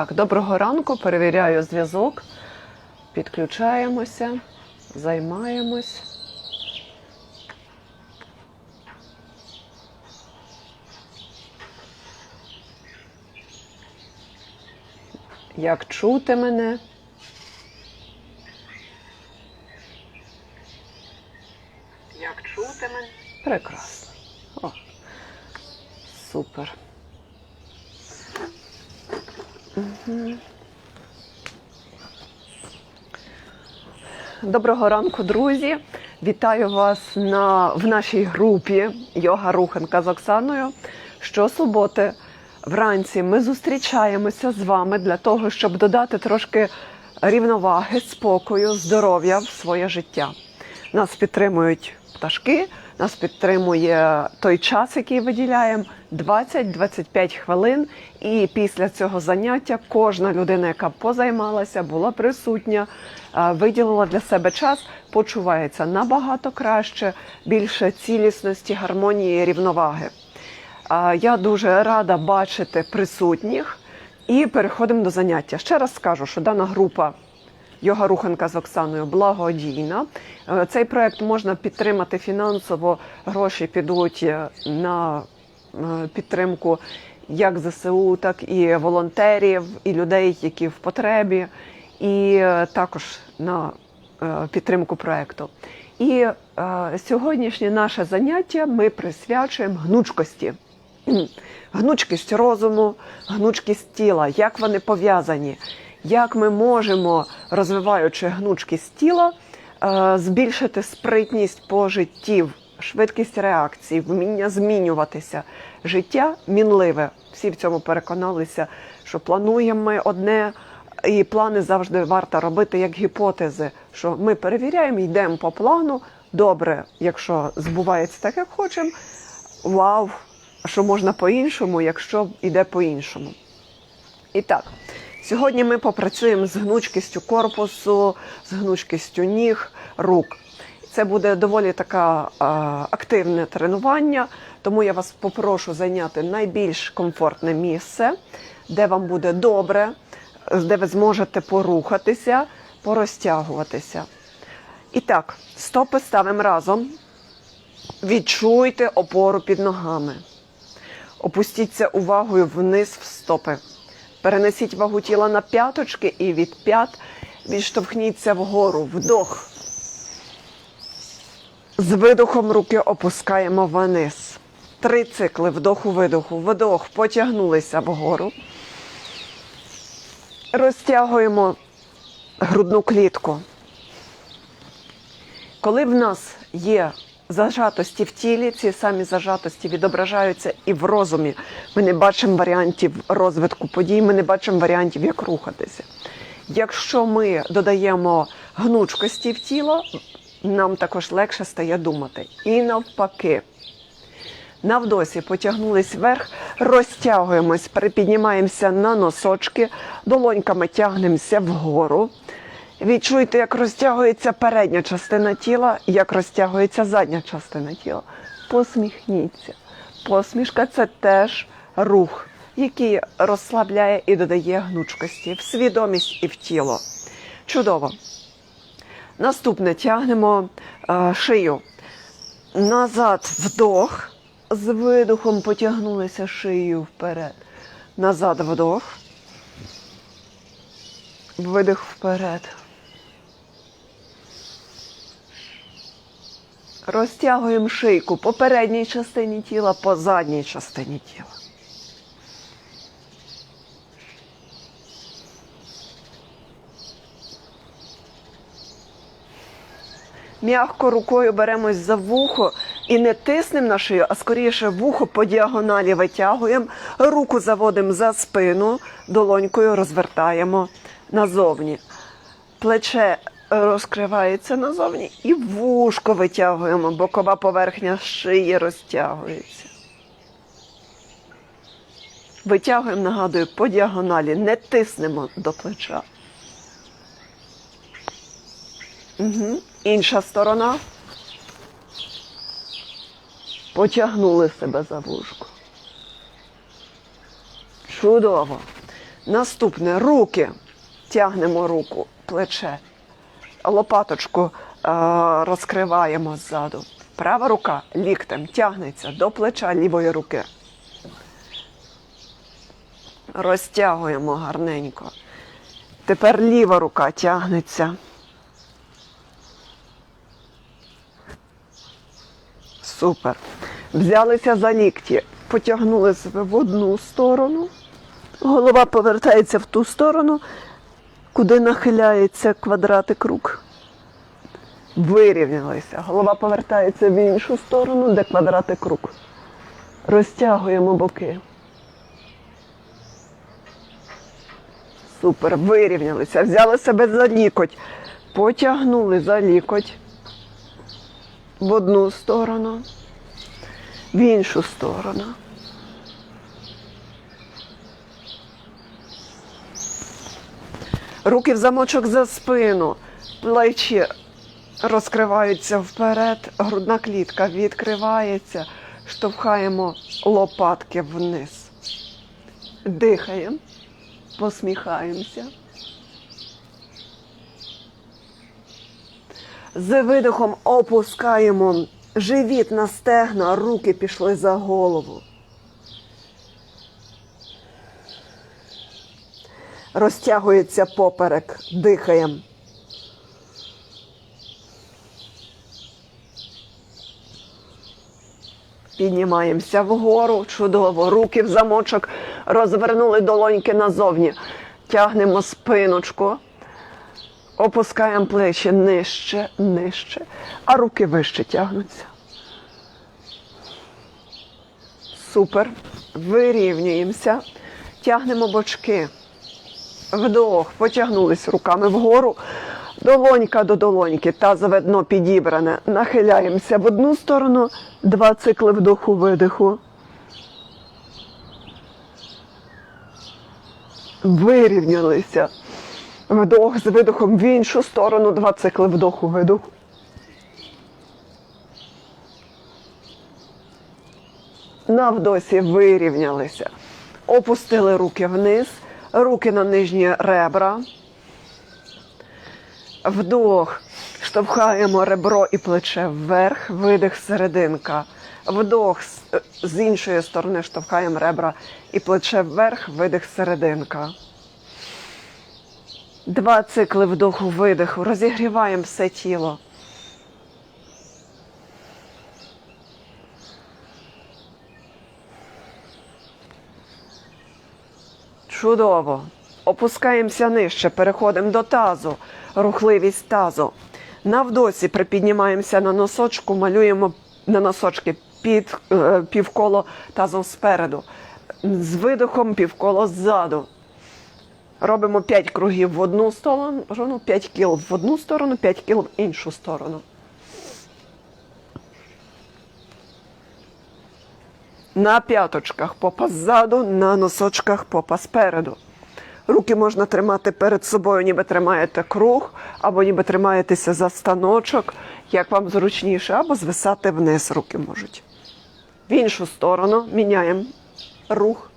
Так, доброго ранку. Перевіряю зв'язок. Підключаємося, займаємось. Як чути мене? Як чути мене? Прекрасно. О, супер. Доброго ранку, друзі! Вітаю вас на, в нашій групі Йога Руханка з Оксаною. Щосуботи вранці ми зустрічаємося з вами для того, щоб додати трошки рівноваги, спокою, здоров'я в своє життя. Нас підтримують пташки, нас підтримує той час, який виділяємо 20-25 хвилин. І після цього заняття кожна людина, яка позаймалася, була присутня, е, виділила для себе час, почувається набагато краще, більше цілісності, гармонії, рівноваги. Я дуже рада бачити присутніх і переходимо до заняття. Ще раз скажу, що дана група Йога Руханка з Оксаною благодійна. Е, Цей проект можна підтримати фінансово. Гроші підуть е, на е, підтримку як ЗСУ, так і волонтерів, і людей, які в потребі, і також на підтримку проекту. І е, сьогоднішнє наше заняття ми присвячуємо гнучкості. Гнучкість розуму, гнучкість тіла, як вони пов'язані, як ми можемо, розвиваючи гнучкість тіла, е, збільшити спритність пожиттів, швидкість реакцій, вміння змінюватися. Життя мінливе. Всі в цьому переконалися, що плануємо ми одне, і плани завжди варто робити як гіпотези, що ми перевіряємо, йдемо по плану. Добре, якщо збувається так, як хочемо. Вау! Що можна по-іншому, якщо йде по-іншому. І так, сьогодні ми попрацюємо з гнучкістю корпусу, з гнучкістю ніг, рук. Це буде доволі така а, активне тренування, тому я вас попрошу зайняти найбільш комфортне місце, де вам буде добре, де ви зможете порухатися, порозтягуватися. І так, стопи ставимо разом. Відчуйте опору під ногами. Опустіться увагою вниз в стопи. Перенесіть вагу тіла на п'яточки і від п'ят відштовхніться вгору. Вдох. З видохом руки опускаємо вниз. Три цикли вдоху-видоху. Вдох. Потягнулися вгору. Розтягуємо грудну клітку. Коли в нас є зажатості в тілі, ці самі зажатості відображаються і в розумі. Ми не бачимо варіантів розвитку подій, ми не бачимо варіантів, як рухатися. Якщо ми додаємо гнучкості в тіло, нам також легше стає думати. І навпаки. На вдосі потягнулись вверх, розтягуємось, перепіднімаємося на носочки, долоньками тягнемося вгору. Відчуйте, як розтягується передня частина тіла, як розтягується задня частина тіла. Посміхніться. Посмішка це теж рух, який розслабляє і додає гнучкості в свідомість і в тіло. Чудово. Наступне тягнемо е, шию. Назад вдох. З видохом потягнулися шиєю вперед. Назад вдох. Видих вперед. Розтягуємо шийку по передній частині тіла, по задній частині тіла. М'ягко рукою беремось за вухо і не тиснемо на шию, а скоріше вухо по діагоналі витягуємо, руку заводимо за спину, долонькою розвертаємо назовні. Плече розкривається назовні і вушко витягуємо, бокова поверхня шиї розтягується. Витягуємо, нагадую, по діагоналі, не тиснемо до плеча. Угу. Інша сторона. Потягнули себе за вушко. Чудово. Наступне руки. Тягнемо руку, плече. Лопаточку е, розкриваємо ззаду. Права рука ліктем тягнеться до плеча лівої руки. Розтягуємо гарненько. Тепер ліва рука тягнеться. Супер. Взялися за лікті, потягнули себе в одну сторону. Голова повертається в ту сторону, куди нахиляється квадратик рук. Вирівнялися. Голова повертається в іншу сторону, де квадратик рук. Розтягуємо боки. Супер, вирівнялися. Взяли себе за лікоть. Потягнули за лікоть в одну сторону, в іншу сторону. Руки в замочок за спину, плечі розкриваються вперед, грудна клітка відкривається, штовхаємо лопатки вниз. Дихаємо, посміхаємося. З видихом опускаємо живіт на стегна, руки пішли за голову. Розтягується поперек, дихаємо. Піднімаємося вгору, чудово, руки в замочок, розвернули долоньки назовні. Тягнемо спиночку, опускаємо плечі нижче, нижче, а руки вище тягнуться. Супер. Вирівнюємося, тягнемо бочки. Вдох, потягнулись руками вгору. Долонька до долоньки, тазове дно підібране. Нахиляємося в одну сторону, два цикли вдоху видиху. Вирівнялися. Вдох з видохом в іншу сторону, два цикли вдоху видоху. На вдосі вирівнялися. Опустили руки вниз, руки на нижні ребра. Вдох. Штовхаємо ребро і плече вверх, видих серединка. Вдох з, іншої сторони штовхаємо ребра і плече вверх, видих серединка. Два цикли вдоху, видиху. Розігріваємо все тіло. Чудово. Опускаємося нижче, переходимо до тазу, рухливість тазу. На вдосі припіднімаємося на носочку, малюємо на носочки під е, півколо тазом спереду. З видохом півколо ззаду. Робимо 5 кругів в одну сторону, 5 кіл в одну сторону, 5 кіл в іншу сторону. На п'яточках попа ззаду, на носочках попа спереду. Руки можна тримати перед собою, ніби тримаєте круг, або ніби тримаєтеся за станочок, як вам зручніше, або звисати вниз руки можуть. В іншу сторону міняємо рух.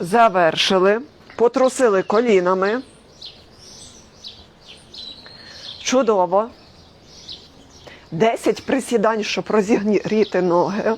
Завершили, потрусили колінами. Чудово. 10 присідань, щоб розігріти ноги.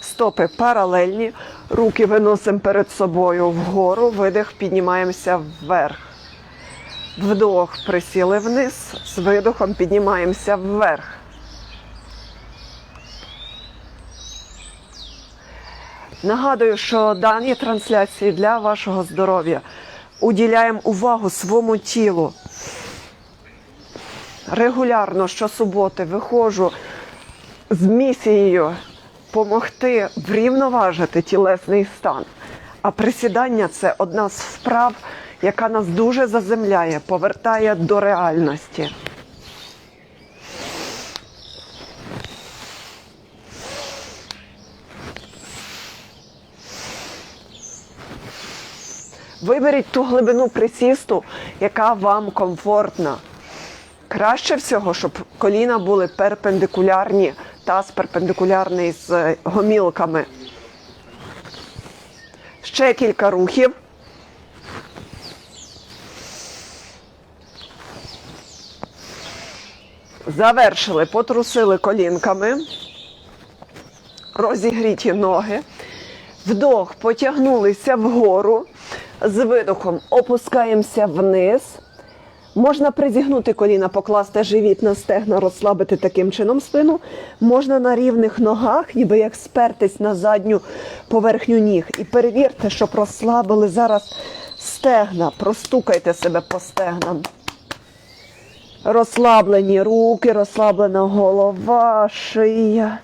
Стопи паралельні. Руки виносимо перед собою вгору. Видих, піднімаємося вверх. Вдох, присіли вниз. З видохом піднімаємося вверх. Нагадую, що дані трансляції для вашого здоров'я уділяємо увагу своєму тілу. Регулярно щосуботи виходжу з місією допомогти врівноважити тілесний стан. А присідання це одна з вправ, яка нас дуже заземляє, повертає до реальності. Виберіть ту глибину присісту, яка вам комфортна. Краще всього, щоб коліна були перпендикулярні, таз перпендикулярний з е, гомілками. Ще кілька рухів. Завершили, потрусили колінками, розігріті ноги. Вдох, потягнулися вгору. З видохом опускаємося вниз. Можна призігнути коліна, покласти живіт на стегна, розслабити таким чином спину. Можна на рівних ногах, ніби як спертись на задню поверхню ніг. І перевірте, щоб розслабили зараз стегна. Простукайте себе по стегнам. Розслаблені руки, розслаблена голова, шия.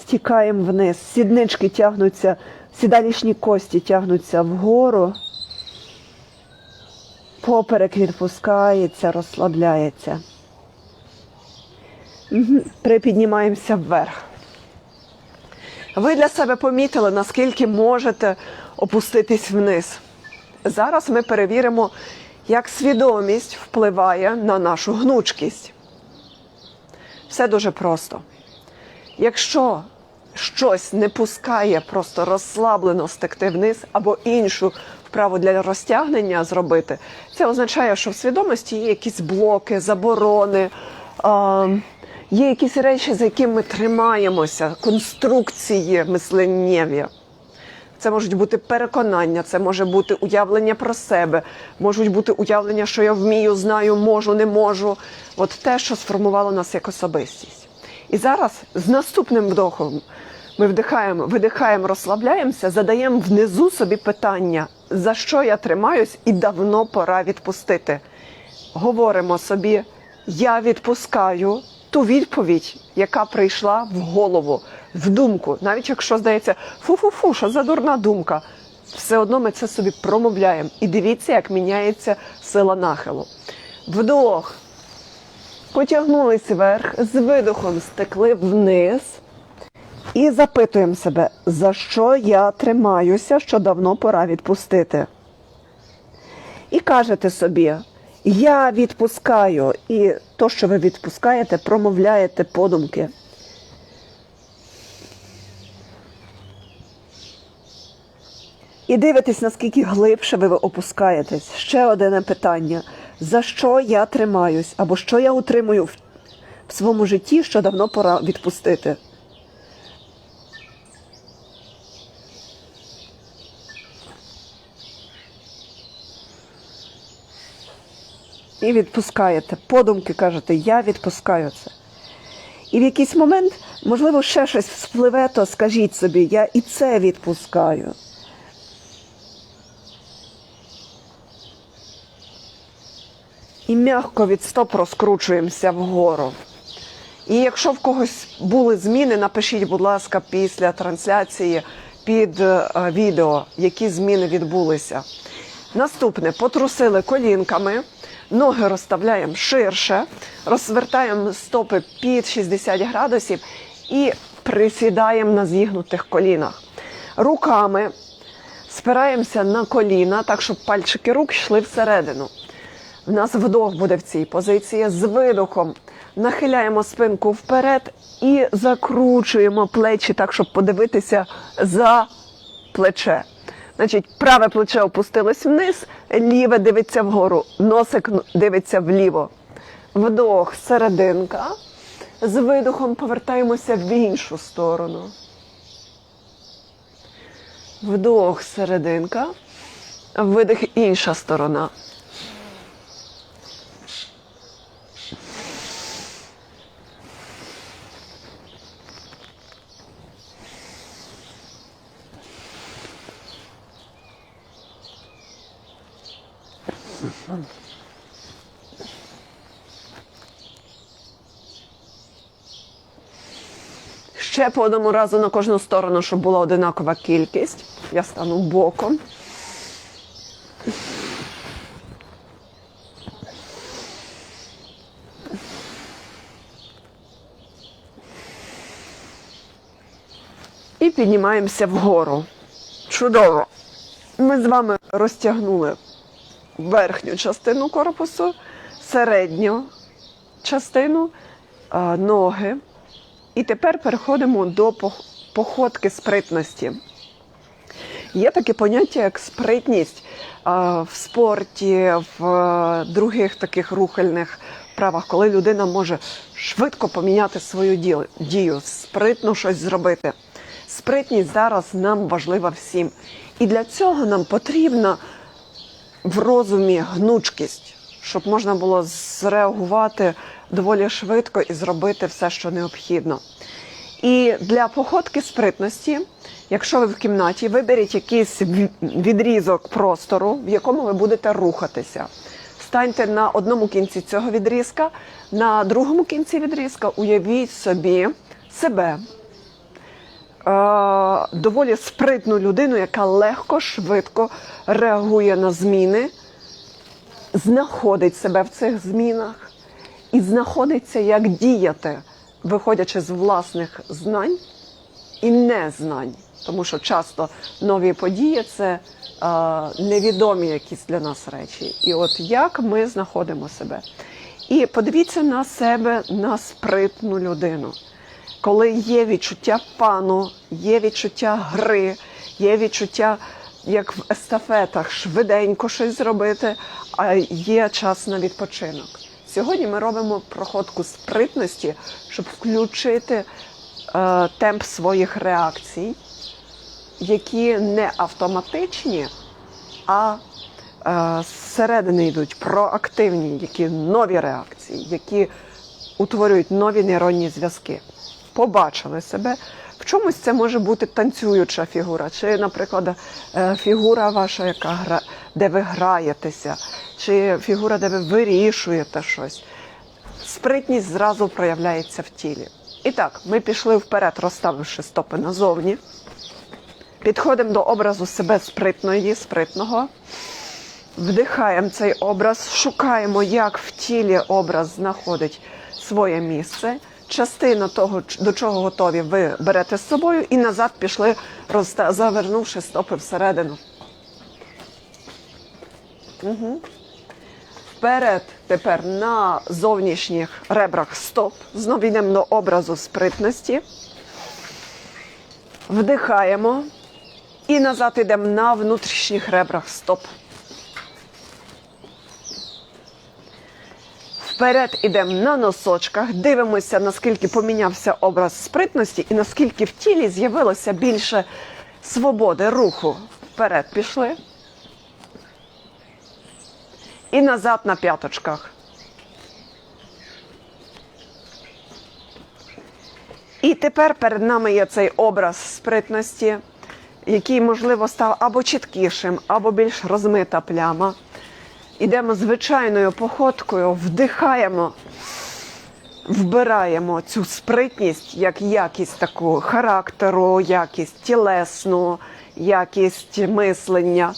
Стікаємо вниз. Сіднички тягнуться, сідалішні кості тягнуться вгору. Поперек відпускається, розслабляється. Припіднімаємося вверх. Ви для себе помітили, наскільки можете опуститись вниз. Зараз ми перевіримо, як свідомість впливає на нашу гнучкість. Все дуже просто. Якщо щось не пускає просто розслаблено стекти вниз або іншу вправу для розтягнення зробити, це означає, що в свідомості є якісь блоки, заборони, а, є якісь речі, за якими ми тримаємося, конструкції мисленнєві. Це можуть бути переконання, це може бути уявлення про себе, можуть бути уявлення, що я вмію, знаю, можу, не можу. От те, що сформувало нас як особистість. І зараз з наступним вдохом ми вдихаємо, видихаємо, розслабляємося, задаємо внизу собі питання, за що я тримаюсь, і давно пора відпустити. Говоримо собі, я відпускаю ту відповідь, яка прийшла в голову, в думку. Навіть якщо здається, фу-фу-фу, що за дурна думка. Все одно ми це собі промовляємо. І дивіться, як міняється сила нахилу. Вдох. Потягнулись вверх, з видохом стекли вниз. І запитуємо себе, за що я тримаюся, що давно пора відпустити. І кажете собі, я відпускаю. І то, що ви відпускаєте, промовляєте подумки. І дивитесь, наскільки глибше ви опускаєтесь. Ще одне питання: за що я тримаюсь, або що я утримую в, своєму житті, що давно пора відпустити. І відпускаєте. Подумки кажете, я відпускаю це. І в якийсь момент, можливо, ще щось вспливе, то скажіть собі, я і це відпускаю. І м'яко від стоп розкручуємося вгору. І якщо в когось були зміни, напишіть, будь ласка, після трансляції під е, відео, які зміни відбулися. Наступне потрусили колінками, ноги розставляємо ширше, розвертаємо стопи під 60 градусів і присідаємо на зігнутих колінах. Руками спираємося на коліна, так щоб пальчики рук йшли всередину. В нас вдох буде в цій позиції з видохом. Нахиляємо спинку вперед і закручуємо плечі так, щоб подивитися за плече. Значить, праве плече опустилось вниз, ліве дивиться вгору, носик дивиться вліво. Вдох, серединка. З видохом повертаємося в іншу сторону. Вдох, серединка. Видих інша сторона. Ще по одному разу на кожну сторону, щоб була одинакова кількість. Я стану боком. І піднімаємося вгору. Чудово! Ми з вами розтягнули верхню частину корпусу, середню частину, е, ноги. І тепер переходимо до походки спритності. Є таке поняття, як спритність в спорті, в е, других таких рухальних вправах, коли людина може швидко поміняти свою дію, спритно щось зробити. Спритність зараз нам важлива всім. І для цього нам потрібна в розумі гнучкість, щоб можна було зреагувати доволі швидко і зробити все, що необхідно. І для походки спритності, якщо ви в кімнаті, виберіть якийсь відрізок простору, в якому ви будете рухатися. Станьте на одному кінці цього відрізка, на другому кінці відрізка уявіть собі себе, е, доволі спритну людину, яка легко, швидко реагує на зміни, знаходить себе в цих змінах і знаходиться, як діяти, виходячи з власних знань і незнань. Тому що часто нові події це е, невідомі якісь для нас речі. І от як ми знаходимо себе. І подивіться на себе, на спритну людину. Коли є відчуття пану, є відчуття гри, є відчуття, як в естафетах, швиденько щось зробити, а є час на відпочинок. Сьогодні ми робимо проходку спритності, щоб включити е, темп своїх реакцій, які не автоматичні, а е, зсередини йдуть проактивні, які нові реакції, які утворюють нові нейронні зв'язки. Побачили себе. В чомусь це може бути танцююча фігура, чи, наприклад, е, фігура ваша, яка гра, де ви граєтеся, чи фігура, де ви вирішуєте щось. Спритність зразу проявляється в тілі. І так, ми пішли вперед, розставивши стопи назовні. Підходимо до образу себе спритної, спритного. Вдихаємо цей образ, шукаємо, як в тілі образ знаходить своє місце. Частина того, до чого готові, ви берете з собою і назад пішли, завернувши стопи всередину. Угу. Вперед тепер на зовнішніх ребрах стоп. Знову йдемо до образу спритності. Вдихаємо. І назад йдемо на внутрішніх ребрах стоп. Вперед ідемо на носочках, дивимося, наскільки помінявся образ спритності і наскільки в тілі з'явилося більше свободи руху. Вперед пішли. І назад на п'яточках. І тепер перед нами є цей образ спритності, який, можливо, став або чіткішим, або більш розмита пляма. Ідемо звичайною походкою, вдихаємо, вбираємо цю спритність як якість таку характеру, якість тілесну, якість мислення.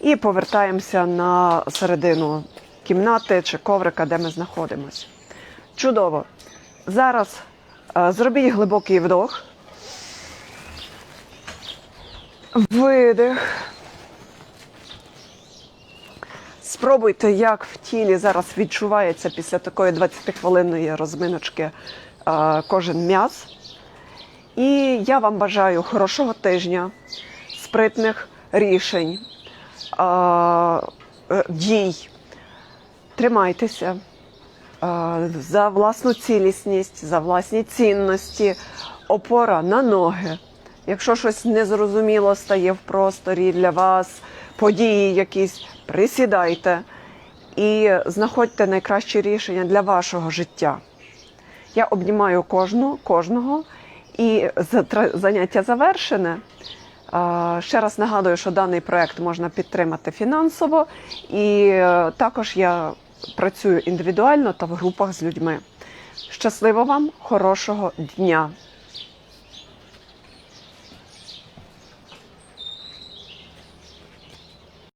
І повертаємося на середину кімнати чи коврика, де ми знаходимося. Чудово. Зараз е, зробіть глибокий вдох. Видих. Спробуйте, як в тілі зараз відчувається після такої 20-хвилинної розминочки е, кожен м'яз. І я вам бажаю хорошого тижня, спритних рішень, дій. Тримайтеся е, за власну цілісність, за власні цінності, опора на ноги. Якщо щось незрозуміло стає в просторі для вас, події якісь, присідайте і знаходьте найкращі рішення для вашого життя. Я обнімаю кожну, кожного, і заняття завершене. Ще раз нагадую, що даний проект можна підтримати фінансово, і е, також я працюю індивідуально та в групах з людьми. Щасливо вам, хорошого дня!